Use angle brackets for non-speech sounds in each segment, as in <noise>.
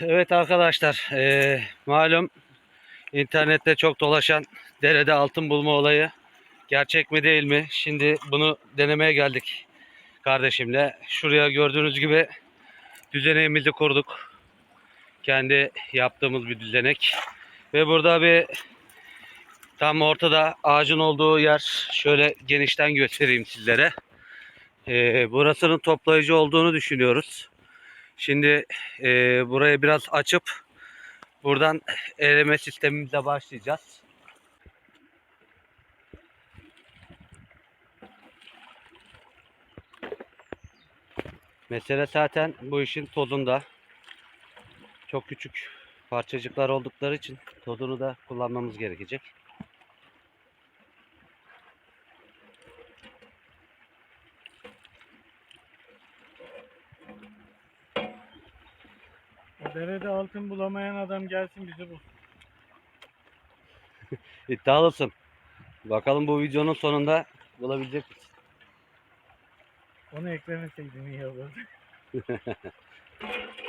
Evet arkadaşlar, eee, malum internette çok dolaşan derede altın bulma olayı gerçek mi değil mi? Şimdi bunu denemeye geldik kardeşimle. Şuraya gördüğünüz gibi düzeneğimizi kurduk. Kendi yaptığımız bir düzenek. Ve burada bir tam ortada ağacın olduğu yer şöyle genişten göstereyim sizlere. Eee, burasının toplayıcı olduğunu düşünüyoruz. Şimdi e, burayı biraz açıp buradan eleme sistemimize başlayacağız. Mesele zaten bu işin tozunda. Çok küçük parçacıklar oldukları için tozunu da kullanmamız gerekecek. Derede altın bulamayan adam gelsin bizi bulsun. <laughs> İddialısın. Bakalım bu videonun sonunda bulabilecek misin? Onu eklemeseydin iyi olurdu. <laughs>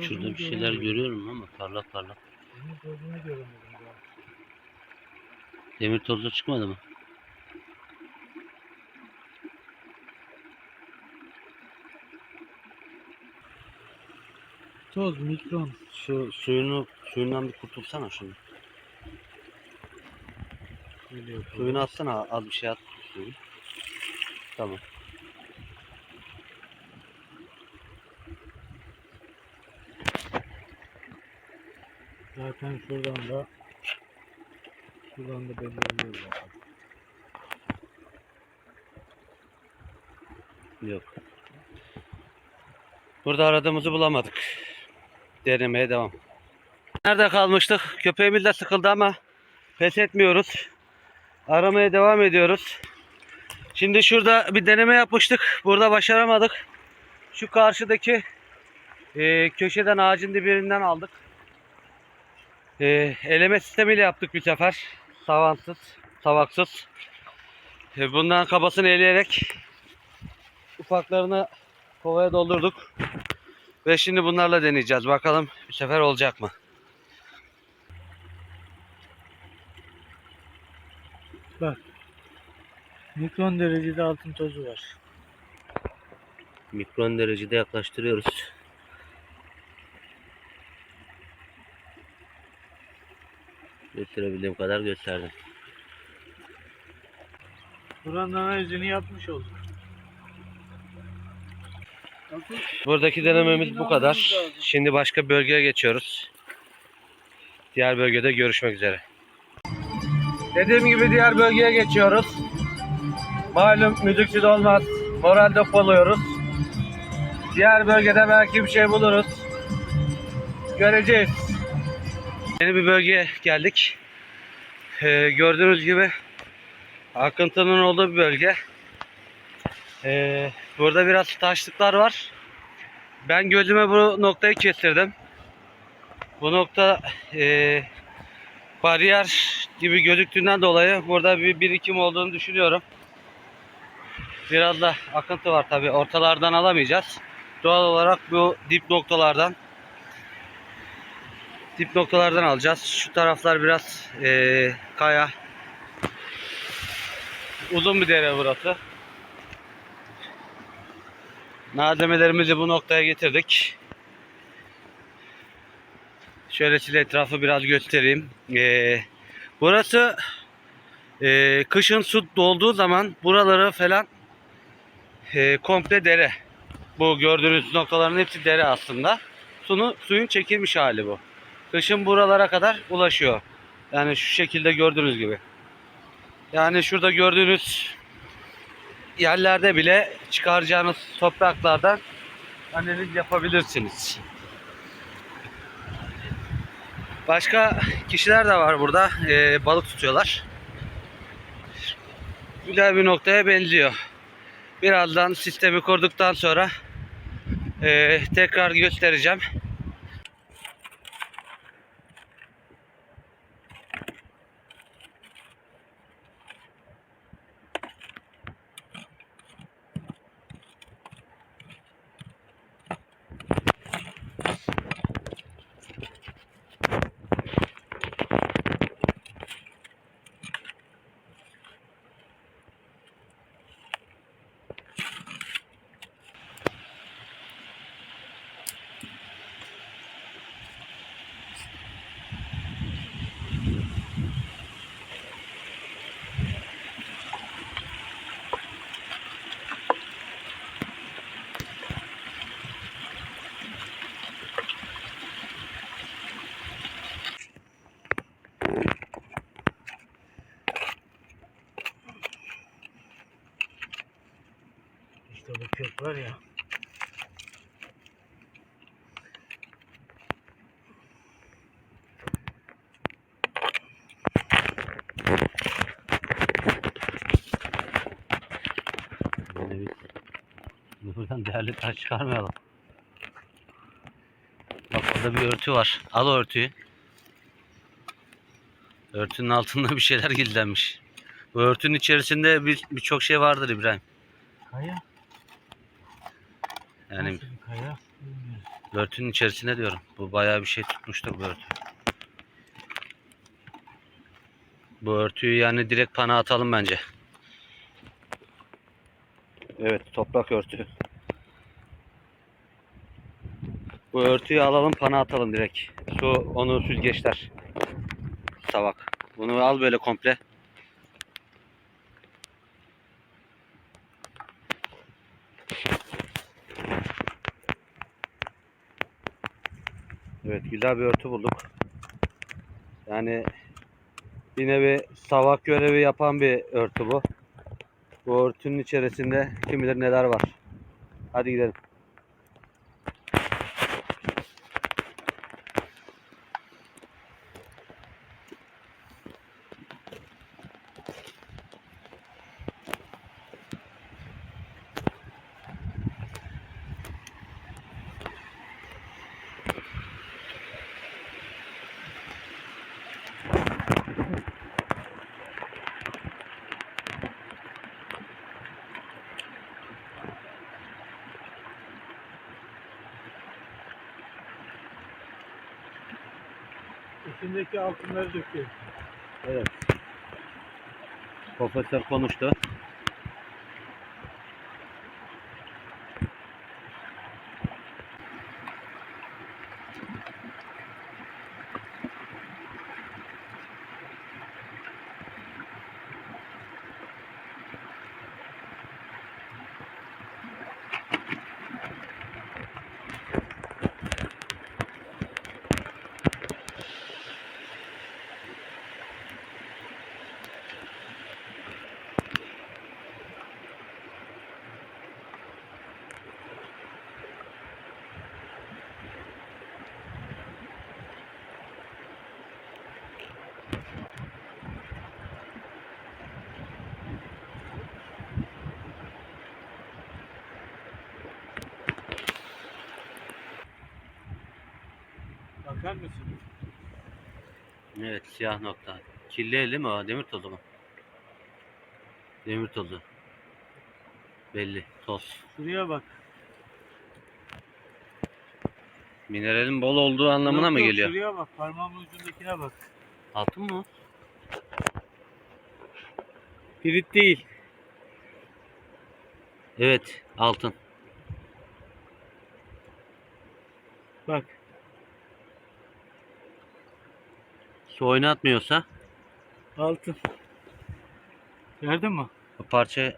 Şurada bir şeyler görüyorum ama parlak parlak. Demir tozunu göremedim daha. Demir tozu çıkmadı mı? Toz, mikron. Şu suyunu suyundan bir kurtulsana şunu. Suyunu atsana az bir şey at. Tamam. Zaten şuradan da şuradan da belli oluyor zaten. Yok. Burada aradığımızı bulamadık. Denemeye devam. Nerede kalmıştık? Köpeğimiz de sıkıldı ama pes etmiyoruz. Aramaya devam ediyoruz. Şimdi şurada bir deneme yapmıştık. Burada başaramadık. Şu karşıdaki e, köşeden ağacın dibinden aldık. E, eleme sistemiyle yaptık bir sefer. Savansız, savaksız. E, bundan kabasını eleyerek ufaklarını kovaya doldurduk. Ve şimdi bunlarla deneyeceğiz. Bakalım bu sefer olacak mı? Bak. Mikron derecede altın tozu var. Mikron derecede yaklaştırıyoruz. Gösterebildiğim kadar gösterdim. Buranın analizini yapmış olduk. Buradaki denememiz bu kadar. Şimdi başka bölgeye geçiyoruz. Diğer bölgede görüşmek üzere. Dediğim gibi diğer bölgeye geçiyoruz. Malum müziksiz olmaz. Moral depoluyoruz. Diğer bölgede belki bir şey buluruz. Göreceğiz. Yeni bir bölgeye geldik. Ee, gördüğünüz gibi akıntının olduğu bir bölge. Ee, burada biraz taşlıklar var. Ben gözüme bu noktayı kestirdim. Bu nokta e, bariyer gibi gözüktüğünden dolayı burada bir birikim olduğunu düşünüyorum. Biraz da akıntı var tabi ortalardan alamayacağız. Doğal olarak bu dip noktalardan dip noktalardan alacağız. Şu taraflar biraz e, kaya. Uzun bir dere burası. Malzemelerimizi bu noktaya getirdik. Şöyle size etrafı biraz göstereyim. Ee, burası e, kışın su dolduğu zaman buraları falan e, komple dere. Bu gördüğünüz noktaların hepsi dere aslında. Sunu, suyun çekilmiş hali bu. Kışın buralara kadar ulaşıyor. Yani şu şekilde gördüğünüz gibi. Yani şurada gördüğünüz yerlerde bile çıkaracağınız topraklardan analiz yapabilirsiniz. Başka kişiler de var burada. Ee, balık tutuyorlar. Güzel bir noktaya benziyor. Birazdan sistemi kurduktan sonra ee, tekrar göstereceğim. Var ya. Biz buradan değerli taş çıkarmayalım. Bak orada bir örtü var. Al örtüyü. Örtünün altında bir şeyler gizlenmiş. Bu örtünün içerisinde bir birçok şey vardır İbrahim. Kaya. Yani Nasıl bir kaya? Bilmiyorum. örtünün içerisinde diyorum. Bu bayağı bir şey tutmuştur bu örtü. Bu örtüyü yani direkt pana atalım bence. Evet toprak örtü. Bu örtüyü alalım pana atalım direkt. Su onu süzgeçler. Savak. Bunu al böyle komple. Güzel bir örtü bulduk. Yani bir nevi savak görevi yapan bir örtü bu. Bu örtünün içerisinde kim bilir neler var. Hadi gidelim. İçindeki altınları döküyor. Evet. Profesör konuştu. Bakar mısın? Evet siyah nokta. Kirli eli mi o? Demir tozu mu? Demir tozu. Belli. Toz. Şuraya bak. Mineralin bol olduğu anlamına Yok, mı yok, geliyor? Şuraya bak. Parmağımın ucundakine bak. Altın mı? Pirit değil. Evet altın. Bak. Su oynatmıyorsa Altın. Gördün mü? o parça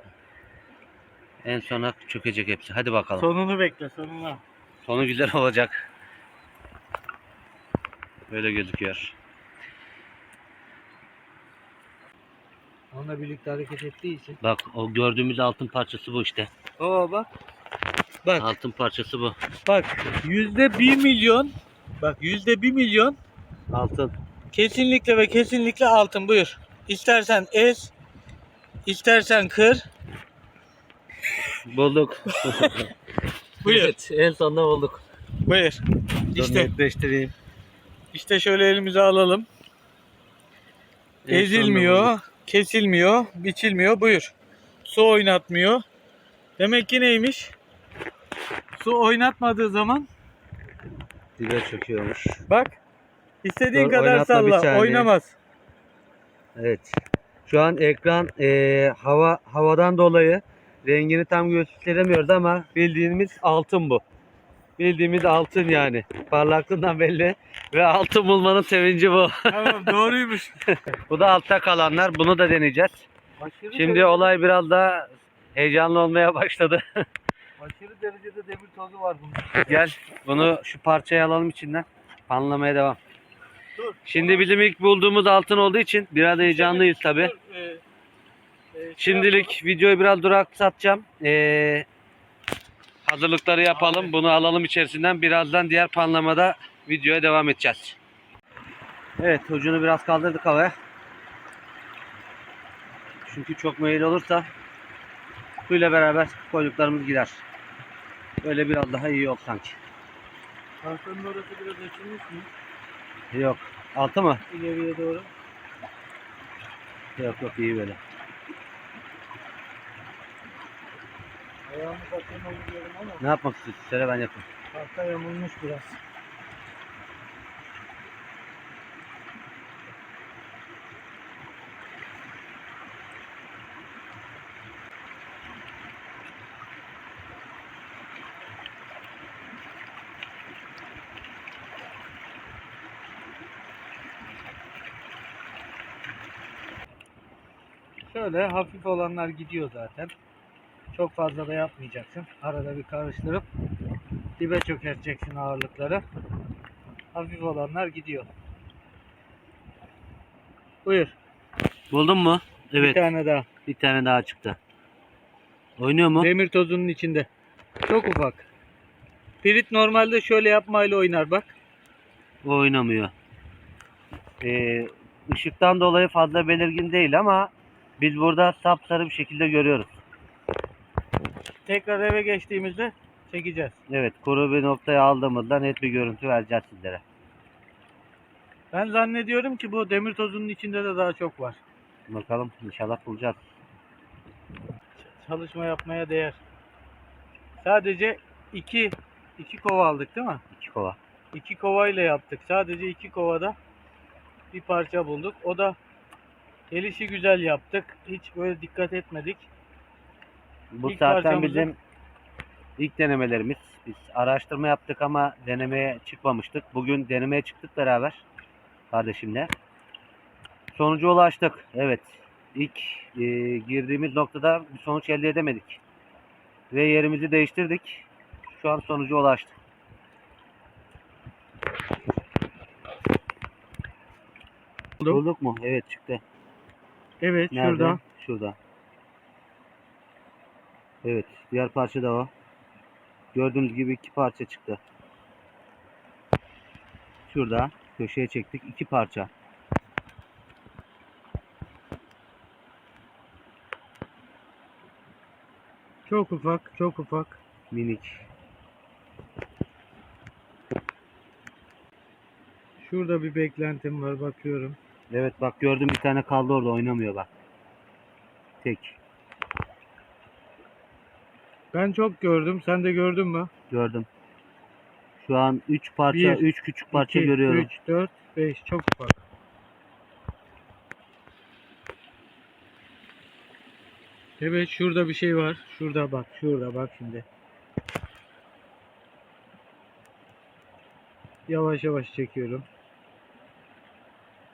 en sona çökecek hepsi. Hadi bakalım. Sonunu bekle sonuna. Sonu güzel <laughs> olacak. Böyle gözüküyor. Onunla birlikte hareket ettiği için. Bak o gördüğümüz altın parçası bu işte. Oo bak. Bak Altın parçası bu. bak yüzde bir milyon bak yüzde bir milyon Altın. Kesinlikle ve kesinlikle altın buyur. İstersen ez istersen kır. Bulduk. <laughs> Buyur. Evet, en sonunda bulduk. Buyur. İşte netleştireyim. işte şöyle elimize alalım. En Ezilmiyor, kesilmiyor, biçilmiyor. Buyur. Su oynatmıyor. Demek ki neymiş? Su oynatmadığı zaman Dibe çöküyormuş. bak istediğin Dur, kadar oynatma bir salla saniye. oynamaz. Evet. Şu an ekran eee, hava havadan dolayı rengini tam gösteremiyoruz ama bildiğimiz altın bu. Bildiğimiz altın yani. Parlaklığından belli. Ve altın bulmanın sevinci bu. <laughs> tamam doğruymuş. bu da altta kalanlar. Bunu da deneyeceğiz. Şimdi olay biraz daha heyecanlı olmaya başladı. <laughs> aşırı derecede demir tozu var bunun. Gel bunu şu parçayı alalım içinden. Panlamaya devam. Dur. Şimdi bizim ilk bulduğumuz altın olduğu için biraz heyecanlıyız tabi. E, e, şey Şimdilik videoyu biraz duraksatacağım. Ee, hazırlıkları yapalım. Abi. Bunu alalım içerisinden. Birazdan diğer panlamada videoya devam edeceğiz. Evet ucunu biraz kaldırdık havaya. Çünkü çok meyil olursa suyla beraber koyduklarımız gider. Böyle biraz daha iyi yok sanki. Tahtanın orası biraz açılmış mı? Yok. Altı mı? İleriye doğru. Yok yok iyi böyle. Ayağımı bakayım gidiyorum ama Ne yapmak istiyorsun? Söyle ben yapayım. tahta yamulmuş biraz. Şöyle hafif olanlar gidiyor zaten. Çok fazla da yapmayacaksın. Arada bir karıştırıp dibe çökerteceksin ağırlıkları. Hafif olanlar gidiyor. Buyur. Buldun mu? Evet. Bir tane daha. Bir tane daha çıktı. Oynuyor mu? Demir tozunun içinde. Çok ufak. Pirit normalde şöyle yapmayla oynar bak. O oynamıyor. Ee, ışıktan dolayı fazla belirgin değil ama biz burada sapsarı bir şekilde görüyoruz. Tekrar eve geçtiğimizde çekeceğiz. Evet kuru bir noktaya aldığımızda net bir görüntü vereceğiz sizlere. Ben zannediyorum ki bu demir tozunun içinde de daha çok var. Bakalım inşallah bulacağız. Çalışma yapmaya değer. Sadece iki, iki kova aldık değil mi? İki kova. İki kovayla yaptık. Sadece iki kovada bir parça bulduk. O da gelişi güzel yaptık. Hiç böyle dikkat etmedik. Bu İlk zaten parçamızı- bizim ilk denemelerimiz. Biz araştırma yaptık ama denemeye çıkmamıştık. Bugün denemeye çıktık beraber kardeşimle. Sonuca ulaştık. Evet. İlk e, girdiğimiz noktada bir sonuç elde edemedik. Ve yerimizi değiştirdik. Şu an sonuca ulaştık. Bulduk mu? Evet çıktı. Evet Nerede? şurada. Şurada. Evet. Diğer parça da o. Gördüğünüz gibi iki parça çıktı. Şurada. Köşeye çektik. iki parça. Çok ufak, çok ufak. Minik. Şurada bir beklentim var bakıyorum. Evet bak gördüm bir tane kaldı orada oynamıyor bak. Tek. Ben çok gördüm. Sen de gördün mü? Gördüm. Şu an 3 parça, Bir, 3 küçük parça 2, görüyorum. 3, 4, 5. Çok ufak. Evet şurada bir şey var. Şurada bak. Şurada bak şimdi. Yavaş yavaş çekiyorum.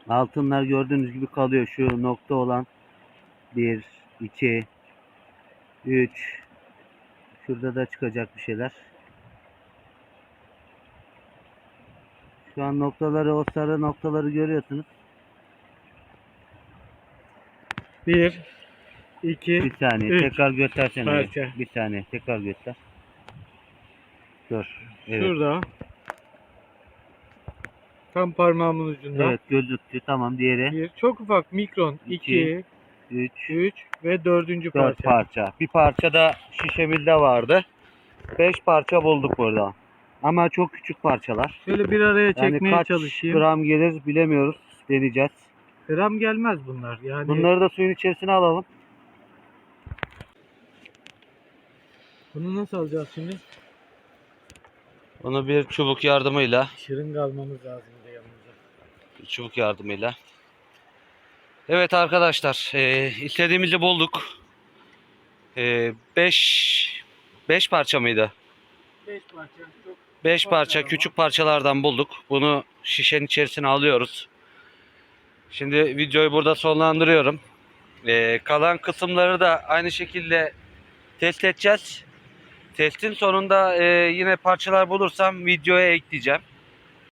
Altınlar gördüğünüz gibi kalıyor. Şu nokta olan 1, 2, 3. Şurada da çıkacak bir şeyler. Şu an noktaları, o sarı noktaları görüyorsunuz. Bir, iki, Bir saniye Üç tekrar göstersene. parça. Bir saniye tekrar göster. Dur. Evet. Şurada. Tam parmağımın ucunda. Evet gözüktü. Tamam diğeri. Bir, çok ufak mikron. İki, 2, 3 3 ve dördüncü 4 parça. parça. Bir parça da şişemizde vardı. 5 parça bulduk burada. Ama çok küçük parçalar. Şöyle bir araya Yani çekmeye kaç çalışayım. gram gelir bilemiyoruz. Deneyeceğiz. Gram gelmez bunlar. Yani Bunları da suyun içerisine alalım. bunu nasıl alacağız şimdi? Onu bir çubuk yardımıyla, Şırınga almamız lazım bir yanımıza. bir çubuk yardımıyla. Evet arkadaşlar, e, istediğimizi bulduk. 5 5 parça mıydı? 5 parça çok 5 Parçalar parça küçük parçalardan bulduk. Bunu şişenin içerisine alıyoruz. Şimdi videoyu burada sonlandırıyorum. Ee, kalan kısımları da aynı şekilde test edeceğiz. Testin sonunda e, yine parçalar bulursam videoya ekleyeceğim.